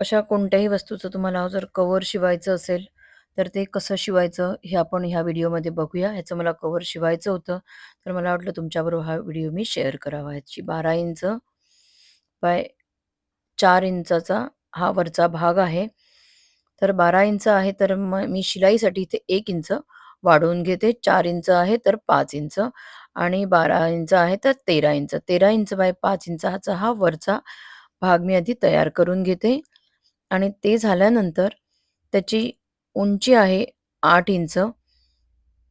अशा कोणत्याही वस्तूचं तुम्हाला जर कव्हर शिवायचं असेल, तर ते कसं शिवायचं हे आपण ह्या व्हिडिओमध्ये बघूया. ह्याचं मला कव्हर शिवायचं होतं, तर मला वाटलं तुमच्याबरोबर हा व्हिडिओ मी शेअर करावा. ह्याची 12 इंच बाय 4 इंचाचा हा वरचा भाग आहे. तर 12 इंच आहे, तर मग मी शिलाईसाठी इथे 1 इंच वाढवून घेते. 4 इंच आहे, तर 5 इंच आणि 12 इंच आहे, तर 13 इंच. 13 इंच बाय 5 इंचाचा हा वरचा भाग मी आधी तयार करून घेते आणि ते झाल्यानंतर त्याची उंची आहे 8 इंच.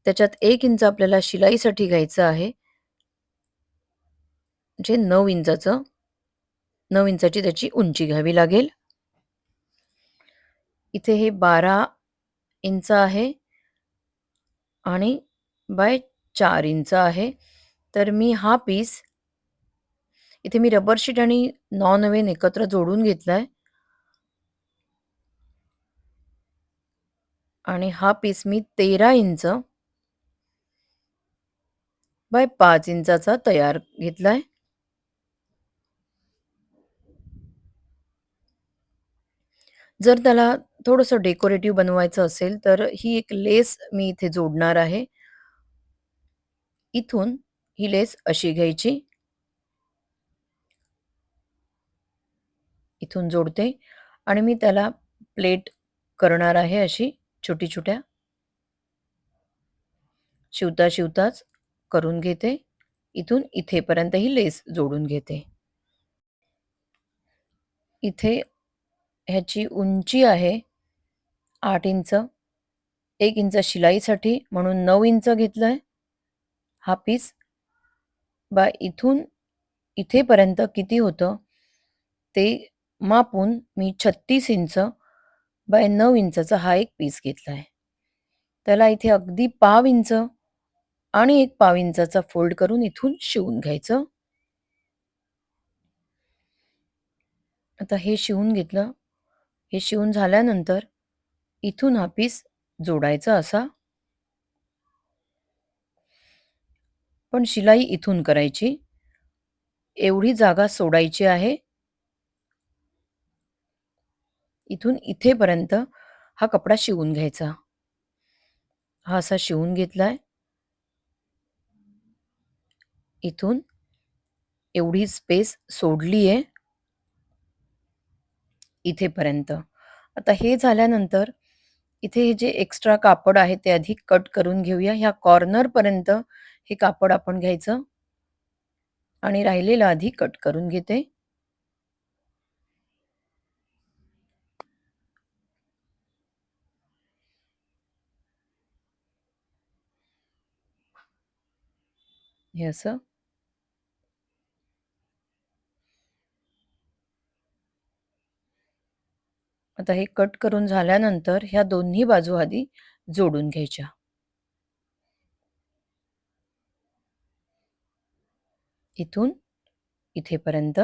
त्याच्यात 1 इंच आपल्याला शिलाईसाठी घ्यायचं आहे. जे 9 इंचाचं 9 इंचाची त्याची उंची घ्यावी लागेल. इथे हे 12 इंच आहे आणि बाय 4 इंच आहे. तर मी हा पीस इथे मी रबर शीट आणि नॉन वेन एकत्र जोडून घेतलाय. आणि हा पीस मी 13 इंच बाय पाच इंचाचा तयार घेतलाय. जर त्याला थोडंसं डेकोरेटिव्ह बनवायचं असेल, तर ही एक लेस मी इथे जोडणार आहे. इथून ही लेस अशी घ्यायची. इथून जोडते आणि मी त्याला प्लेट करणार आहे अशी छोटी-छोट्या. शिवता शिवताच करून घेते. इथून इथेपर्यंत ही लेस जोडून घेते. इथे ह्याची उंची आहे आठ इंच. एक इंच शिलाईसाठी म्हणून नऊ इंच घेतलंय. हा पीस बाय इथून इथेपर्यंत किती होतं ते मापून मी 36 इंच बाय नऊ इंचाचा हा एक पीस घेतलाय. त्याला इथे अगदी पाव इंच आणि एक पाव इंचाचा फोल्ड करून इथून शिवून घ्यायचं. आता हे शिवून घेतलं. हे शिवून झाल्यानंतर इथून हा पीस जोडायचा असा. पण शिलाई इथून करायची. एवढी जागा सोडायची आहे. इथून इथेपर्यंत हा कपडा शिवून घ्यायचा. हा असा शिवून घेतलाय. इथून एवढी स्पेस सोडली आहे. इथेपर्यंत. आता हे झाल्यानंतर इथे हे जे एक्स्ट्रा कापड आहे ते आधी कट करून घेऊया. ह्या कॉर्नरपर्यंत हे कापड आपण घ्यायचं आणि राहिलेलं आधी कट करून घेते. E हे असं. आता हे कट करून झाल्यानंतर ह्या दोन्ही बाजू आधी जोडून घ्यायच्या. इथून इथेपर्यंत.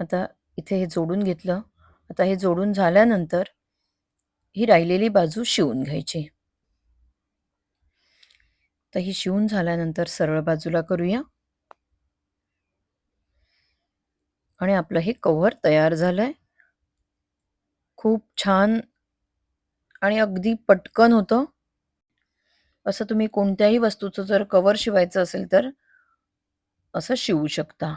आता इथे हे जोडून घेतलं. आता हे जोडून झाल्यानंतर ही राहिलेली बाजू शिवून घ्यायची. तर ही शिवून झाल्यानंतर सरळ बाजूला करूया. आणि आपलं हे कव्हर तयार झालंय. खूप छान आणि अगदी पटकन होतं. असं तुम्ही कोणत्याही वस्तूचं जर कव्हर शिवायचं असेल तर असं शिवू शकता.